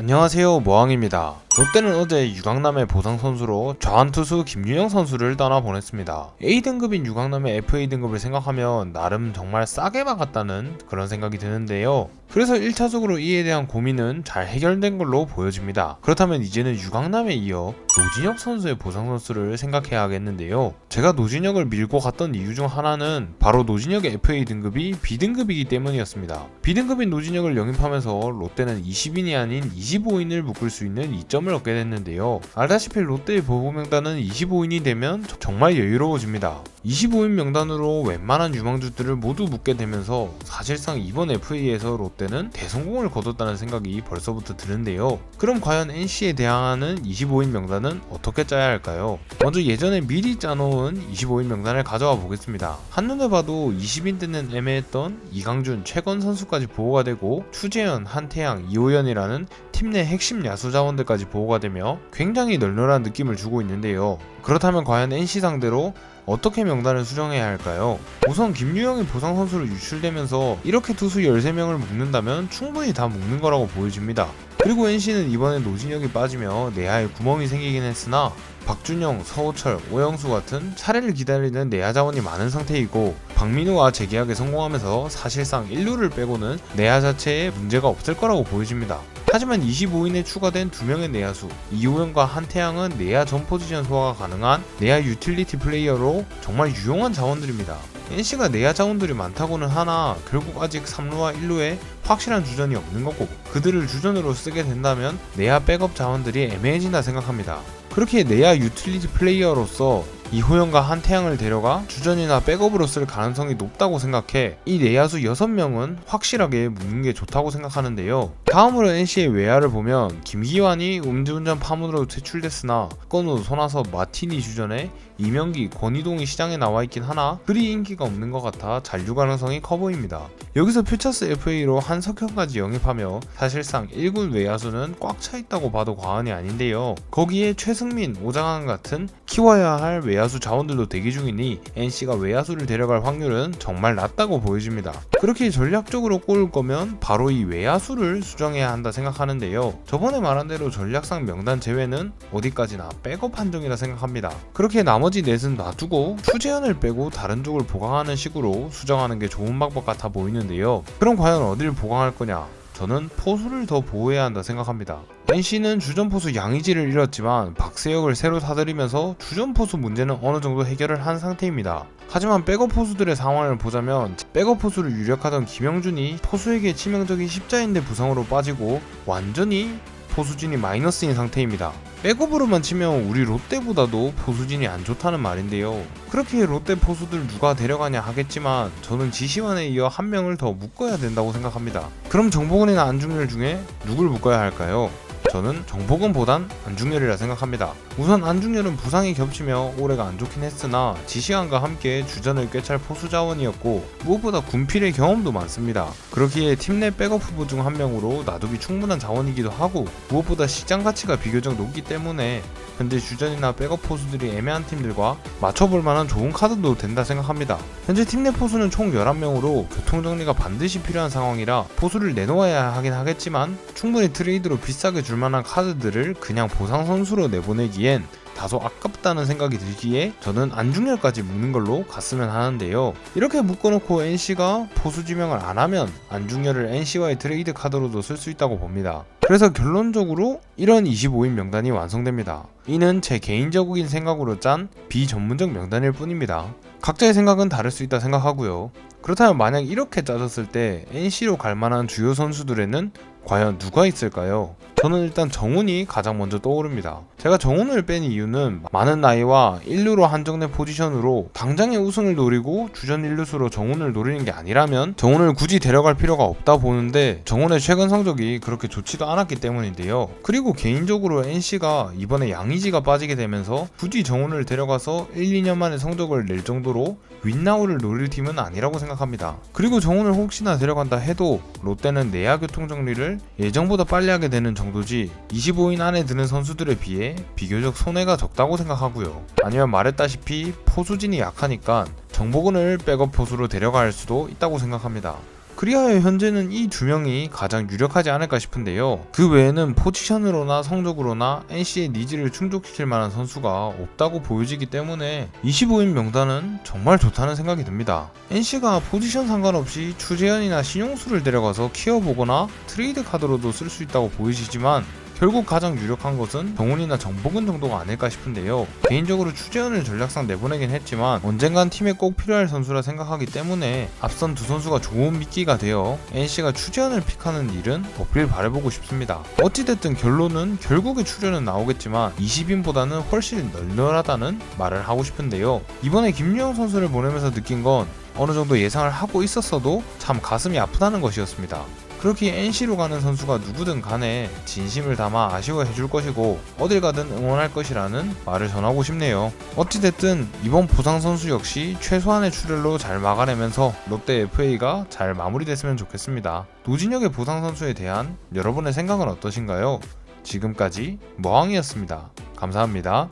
안녕하세요 모항입니다. 롯데는 어제 유강남의 보상 선수로 좌완투수 김유영 선수를 떠나 보냈습니다. A등급인 유강남의 FA등급을 생각하면 나름 정말 싸게 박았다는 그런 생각이 드는데요. 그래서 1차적으로 이에 대한 고민은 잘 해결된 걸로 보여집니다. 그렇다면 이제는 유강남에 이어 노진혁 선수의 보상 선수를 생각해야 하겠는데요. 제가 노진혁을 밀고 갔던 이유 중 하나는 바로 노진혁의 FA 등급이 B등급이기 때문이었습니다. B등급인 노진혁을 영입하면서 롯데는 20인이 아닌 25인을 묶을 수 있는 이점을 얻게 됐는데요. 알다시피 롯데의 보고 명단은 25인이 되면 정말 여유로워집니다. 25인 명단으로 웬만한 유망주들을 모두 묶게 되면서 사실상 이번 FA에서 롯데는 대성공을 거뒀다는 생각이 벌써부터 드는데요. 그럼 과연 NC에 대항하는 25인 명단은 어떻게 짜야 할까요? 먼저 예전에 미리 짜놓은 25인 명단을 가져와 보겠습니다. 한눈에 봐도 20인 때는 애매했던 이강준, 최건 선수까지 보호가 되고 추재현, 한태양, 이호연이라는 팀 내 핵심 야수 자원들까지 보호가 되며 굉장히 널널한 느낌을 주고 있는데요. 그렇다면 과연 NC 상대로 어떻게 명단을 수정해야 할까요? 우선 김유영이 보상 선수로 유출되면서 이렇게 투수 13명을 묶는다면 충분히 다 묶는 거라고 보여집니다. 그리고 NC는 이번에 노진혁이 빠지며 내야에 구멍이 생기긴 했으나 박준영, 서호철, 오영수 같은 차례를 기다리는 내야 자원이 많은 상태이고 박민우와 재계약에 성공하면서 사실상 1루를 빼고는 내야 자체에 문제가 없을 거라고 보여집니다. 하지만 25인에 추가된 2명의 내야수 이호영과 한태양은 내야 전 포지션 소화가 가능한 내야 유틸리티 플레이어로 정말 유용한 자원들입니다. NC가 내야 자원들이 많다고는 하나 결국 아직 3루와 1루에 확실한 주전이 없는 거고 그들을 주전으로 쓰게 된다면 내야 백업 자원들이 애매해진다 생각합니다. 그렇게 내야 유틸리티 플레이어로서 이호영과 한태양을 데려가 주전이나 백업으로 쓸 가능성이 높다고 생각해 이 내야수 6명은 확실하게 묻는 게 좋다고 생각하는데요. 다음으로 NC의 외야를 보면 김기환이 음주운전 파문으로 퇴출됐으나 건우, 손아섭, 마티니 주전에 이명기, 권희동이 시장에 나와 있긴 하나 그리 인기가 없는 것 같아 잔류 가능성이 커 보입니다. 여기서 퓨처스 FA로 한석현까지 영입하며 사실상 1군 외야수는 꽉 차 있다고 봐도 과언이 아닌데요. 거기에 최승민, 오장환 같은 키워야 할 외야 수 자원들도 대기 중이니 NC가 외야수를 데려갈 확률은 정말 낮다고 보여집니다. 그렇게 전략적으로 꼬을 거면 바로 이 외야수를 수정해야 한다 생각하는데요. 저번에 말한 대로 전략상 명단 제외는 어디까지나 백업 판정이라 생각합니다. 그렇게 나머지 넷은 놔두고 추재현을 빼고 다른 쪽을 보강하는 식으로 수정하는 게 좋은 방법 같아 보이는데요. 그럼 과연 어디를 보강할 거냐? 저는 포수를 더 보호해야 한다 생각합니다. NC는 주전 포수 양의지를 잃었지만 박세혁을 새로 사들이면서 주전 포수 문제는 어느 정도 해결을 한 상태입니다. 하지만 백업 포수들의 상황을 보자면 백업 포수를 유력하던 김영준이 포수에게 치명적인 십자인대 부상으로 빠지고 완전히 포수진이 마이너스인 상태입니다. 백업으로만 치면 우리 롯데보다도 포수진이 안 좋다는 말인데요. 그렇게 롯데 포수들 누가 데려가냐 하겠지만 저는 지시환에 이어 한 명을 더 묶어야 된다고 생각합니다. 그럼 정보근이나 안중열 중에 누굴 묶어야 할까요? 저는 정보근보단 안중열이라 생각합니다. 우선 안중열은 부상이 겹치며 올해가 안 좋긴 했으나 지시환과 함께 주전을 꿰찰 포수 자원이었고 무엇보다 군필의 경험도 많습니다. 그렇기에 팀 내 백업 후보 중 한 명으로 놔두기 충분한 자원이기도 하고 무엇보다 시장 가치가 비교적 높기 때문에 현재 주전이나 백업 포수들이 애매한 팀들과 맞춰볼 만한 좋은 카드도 된다 생각합니다. 현재 팀 내 포수는 총 11명으로 교통정리가 반드시 필요한 상황이라 포수를 내놓아야 하긴 하겠지만 충분히 트레이드로 비싸게 줄 만한 카드들을 그냥 보상 선수로 내보내기엔 다소 아깝다는 생각이 들기에 저는 안중열까지 묶는 걸로 갔으면 하는데요. 이렇게 묶어놓고 NC가 포수 지명을 안 하면 안중열을 NC와의 트레이드 카드로도 쓸 수 있다고 봅니다. 그래서 결론적으로 이런 25인 명단이 완성됩니다. 이는 제 개인적인 생각으로 짠 비전문적 명단일 뿐입니다. 각자의 생각은 다를 수 있다 생각하고요. 그렇다면 만약 이렇게 짜졌을 때 NC로 갈 만한 주요 선수들에는 과연 누가 있을까요? 저는 일단 정훈이 가장 먼저 떠오릅니다. 제가 정훈을 뺀 이유는 많은 나이와 1루로 한정된 포지션으로 당장의 우승을 노리고 주전 1루수로 정훈을 노리는 게 아니라면 정훈을 굳이 데려갈 필요가 없다 보는데 정훈의 최근 성적이 그렇게 좋지도 않았기 때문인데요. 그리고 개인적으로 NC가 이번에 양의지가 빠지게 되면서 굳이 정훈을 데려가서 1, 2년 만에 성적을 낼 정도로 윈나우를 노릴 팀은 아니라고 생각합니다. 그리고 정훈을 혹시나 데려간다 해도 롯데는 내야 교통 정리를 예정보다 빨리 하게 되는 정도 지 25인 안에 드는 선수들에 비해 비교적 손해가 적다고 생각하고요. 아니면 말했다시피 포수진이 약하니까 정보근을 백업 포수로 데려갈 수도 있다고 생각합니다. 그리하여 현재는 이 두 명이 가장 유력하지 않을까 싶은데요. 그 외에는 포지션으로나 성적으로나 NC의 니즈를 충족시킬 만한 선수가 없다고 보여지기 때문에 25인 명단은 정말 좋다는 생각이 듭니다. NC가 포지션 상관없이 추재현이나 신용수를 데려가서 키워보거나 트레이드 카드로도 쓸 수 있다고 보이시지만 결국 가장 유력한 것은 정훈이나 정복은 정도가 아닐까 싶은데요. 개인적으로 추재현을 전략상 내보내긴 했지만 언젠간 팀에 꼭 필요할 선수라 생각하기 때문에 앞선 두 선수가 좋은 미끼가 되어 NC가 추재현을 픽하는 일은 어필 바라보고 싶습니다. 어찌됐든 결론은 결국에 추재현은 나오겠지만 20인보다는 훨씬 널널하다는 말을 하고 싶은데요. 이번에 김유영 선수를 보내면서 느낀 건 어느 정도 예상을 하고 있었어도 참 가슴이 아프다는 것이었습니다. 그렇게 NC로 가는 선수가 누구든 간에 진심을 담아 아쉬워해 줄 것이고 어딜 가든 응원할 것이라는 말을 전하고 싶네요. 어찌됐든 이번 부상 선수 역시 최소한의 출혈로 잘 막아내면서 롯데 FA가 잘 마무리됐으면 좋겠습니다. 노진혁의 부상 선수에 대한 여러분의 생각은 어떠신가요? 지금까지 머항이었습니다. 감사합니다.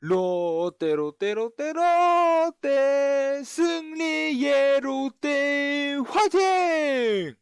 롯데 롯데 롯데 롯데 승리의 롯데 화이팅!